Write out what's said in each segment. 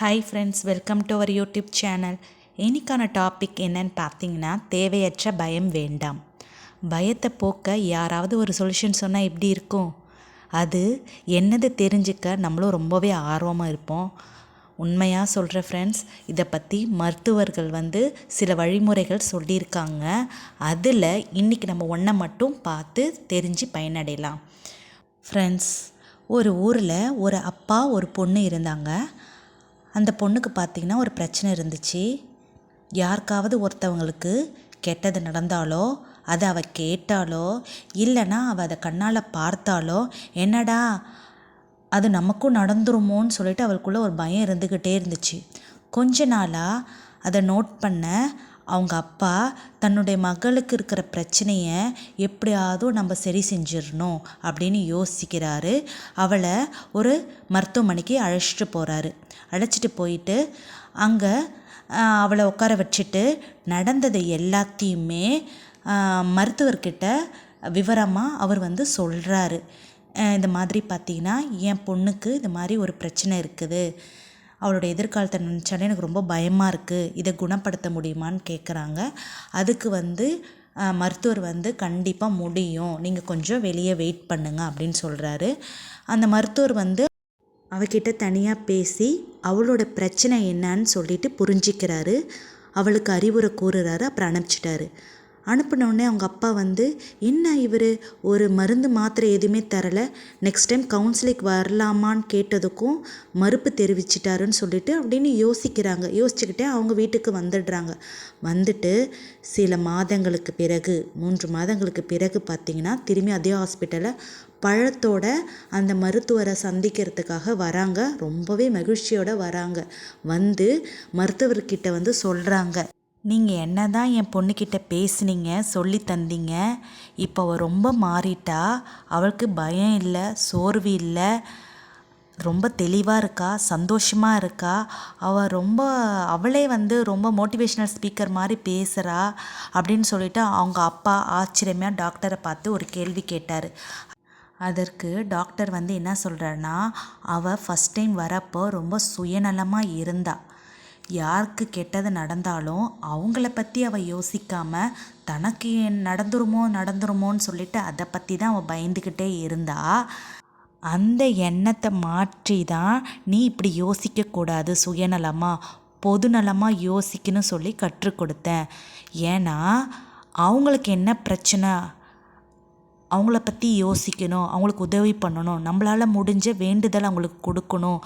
Hi friends welcome to our YouTube channel இன்னைக்கான topic என்னன்னு பார்த்தீங்கன்னா தேவையற்ற பயம் வேண்டாம். பயத்தை போக்க யாராவது ஒரு சொல்யூஷன் சொன்னால் எப்படி இருக்கும்? அது என்னது தெரிஞ்சுக்க நம்மளும் ரொம்பவே ஆர்வமாக இருப்போம். உண்மையாக சொல்கிற ஃப்ரெண்ட்ஸ் இதை பற்றி மருத்துவர்கள் வந்து சில வழிமுறைகள் சொல்லியிருக்காங்க. அதில் இன்றைக்கி நம்ம ஒன்றை மட்டும் பார்த்து தெரிஞ்சு பயனடையலாம். ஃப்ரெண்ட்ஸ் ஒரு ஊரில் ஒரு அப்பா ஒரு பொண்ணு இருந்தாங்க. அந்த பொண்ணுக்கு பார்த்திங்கன்னா ஒரு பிரச்சனை இருந்துச்சு. யாருக்காவது ஒருத்தவங்களுக்கு கெட்டது நடந்தாலோ அதை அவள் கேட்டாலோ இல்லைனா அவள் அதை கண்ணால் பார்த்தாலோ என்னடா அது நமக்கும் நடந்துருமோன்னு சொல்லிட்டு அவளுக்குள்ளே ஒரு பயம் இருந்துக்கிட்டே இருந்துச்சு. கொஞ்ச நாளாக அதை நோட் பண்ண அவங்க அப்பா தன்னுடைய மகளுக்கு இருக்கிற பிரச்சனையை எப்படியாவது நம்ம சரி செஞ்சிடணும் அப்படின்னு யோசிக்கிறாரு. அவளை ஒரு மருத்துவமனைக்கு அழைச்சிட்டு போகிறாரு அழைச்சிட்டு போயிட்டு அங்கே அவளை உட்கார வச்சுட்டு நடந்ததை எல்லாத்தையுமே மருத்துவர்கிட்ட விவரமாக அவர் வந்து சொல்கிறாரு இந்த மாதிரி பார்த்தீங்கன்னா என் பொண்ணுக்கு இந்த மாதிரி ஒரு பிரச்சனை இருக்குது. அவளோட எதிர்காலத்தை நினச்சாலே எனக்கு ரொம்ப பயமாக இருக்குது இதை குணப்படுத்த முடியுமான்னு கேட்குறாங்க அதுக்கு வந்து மருத்துவர் வந்து கண்டிப்பாக முடியும். நீங்கள் கொஞ்சம் வெளியே வெயிட் பண்ணுங்கள் அப்படின்னு சொல்கிறாரு அந்த மருத்துவர் வந்து அவகிட்ட தனியாக பேசி அவளோட பிரச்சனை என்னன்னு சொல்லிட்டு புரிஞ்சிக்கிறாரு. அவளுக்கு அறிவுரை கூறுறாரு அப்புறம் அனுப்பிச்சிட்டாரு. அனுப்பினோடனே அவங்க அப்பா வந்து என்ன இவர்? ஒரு மருந்து மாத்திரை எதுவுமே தரலை. நெக்ஸ்ட் டைம் கவுன்சிலிங் வரலாமான்னு கேட்டதுக்கும் மறுப்பு தெரிவிச்சிட்டாருன்னு சொல்லிட்டு அப்படின்னு யோசிக்கிறாங்க. யோசிச்சுக்கிட்டே அவங்க வீட்டுக்கு வந்துடுறாங்க. வந்துட்டு சில மாதங்களுக்கு பிறகு மூன்று மாதங்களுக்கு பிறகு பார்த்திங்கன்னா திரும்பி அதே ஹாஸ்பிட்டலில் பழத்தோட அந்த மருத்துவரை சந்திக்கிறதுக்காக வராங்க. ரொம்பவே மகிழ்ச்சியோடு வராங்க. வந்து மருத்துவர்கிட்ட வந்து சொல்கிறாங்க நீங்கள் என்ன தான் என் பொண்ணுக்கிட்ட பேசுனீங்க சொல்லி தந்தீங்க இப்போ அவள் ரொம்ப மாறிட்டா அவளுக்கு பயம் இல்லை சோர்வு இல்லை ரொம்ப தெளிவாக இருக்கா சந்தோஷமாக இருக்கா அவள் ரொம்ப அவளே வந்து ரொம்ப மோட்டிவேஷ்னல் ஸ்பீக்கர் மாதிரி பேசுகிறா அப்படின்னு சொல்லிட்டு அவங்க அப்பா ஆச்சரியமாக டாக்டரை பார்த்து ஒரு கேள்வி கேட்டார். அதற்கு டாக்டர் வந்து என்ன சொல்கிறாருன்னா அவள் ஃபஸ்ட் டைம் வரப்போ ரொம்ப சுயநலமாக இருந்தாள் யாருக்கு கெட்டது நடந்தாலும் அவங்கள பற்றி அவள் யோசிக்காமல் தனக்கு நடந்துருமோ நடந்துருமோன்னு சொல்லிட்டு அதை பற்றி தான் அவள் பயந்துக்கிட்டே இருந்தா அந்த எண்ணத்தை மாற்றி தான் நீ இப்படி யோசிக்கக்கூடாது சுயநலமாக பொதுநலமாக யோசிக்கணும் சொல்லி கற்றுக் கொடுத்தேன். ஏன்னா அவங்களுக்கு என்ன பிரச்சனை? அவங்கள பற்றி யோசிக்கணும் அவங்களுக்கு உதவி பண்ணணும் நம்மளால் முடிஞ்ச வேண்டுதல் அவங்களுக்கு கொடுக்கணும்.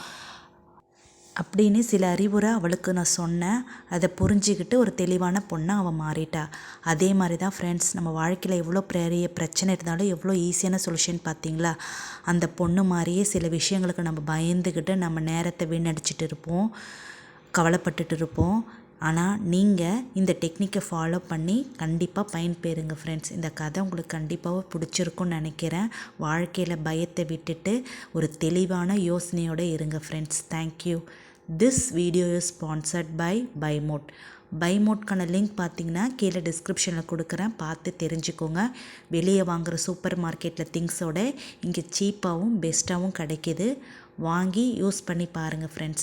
அப்படின்னு சில அறிவுரை அவளுக்கு நான் சொன்னேன். அதை புரிஞ்சுக்கிட்டு ஒரு தெளிவான பொண்ணாக அவள் மாறிட்டா. அதே மாதிரி தான் ஃப்ரெண்ட்ஸ் நம்ம வாழ்க்கையில் எவ்வளோ பெரிய பிரச்சனை இருந்தாலும் எவ்வளோ ஈஸியான சொல்யூஷன் பார்த்தீங்களா? அந்த பொண்ணு மாதிரியே சில விஷயங்களுக்கு நம்ம பயந்துக்கிட்டு நம்ம நேரத்தை வீணடிச்சிட்டு இருப்போம். கவலைப்பட்டுட்டு இருப்போம். ஆனால் நீங்கள் இந்த டெக்னிக்கை ஃபாலோ பண்ணி கண்டிப்பாக பயன்பெறுங்க ஃப்ரெண்ட்ஸ் இந்த கதை உங்களுக்கு கண்டிப்பாக பிடிச்சிருக்குன்னு நினைக்கிறேன். வாழ்க்கையில் பயத்தை விட்டுட்டு ஒரு தெளிவான யோசனையோடு இருங்க friends thank you this video is sponsored by Bymot பைமோட்கான link பார்த்தீங்கன்னா கீழே டிஸ்கிரிப்ஷனில் கொடுக்குறேன். பார்த்து தெரிஞ்சுக்கோங்க. வெளியே வாங்குகிற சூப்பர் மார்க்கெட்டில் திங்ஸோட இங்கே சீப்பாகவும் பெஸ்ட்டாகவும் கிடைக்கிது. வாங்கி யூஸ் பண்ணி பாருங்கள் ஃப்ரெண்ட்ஸ்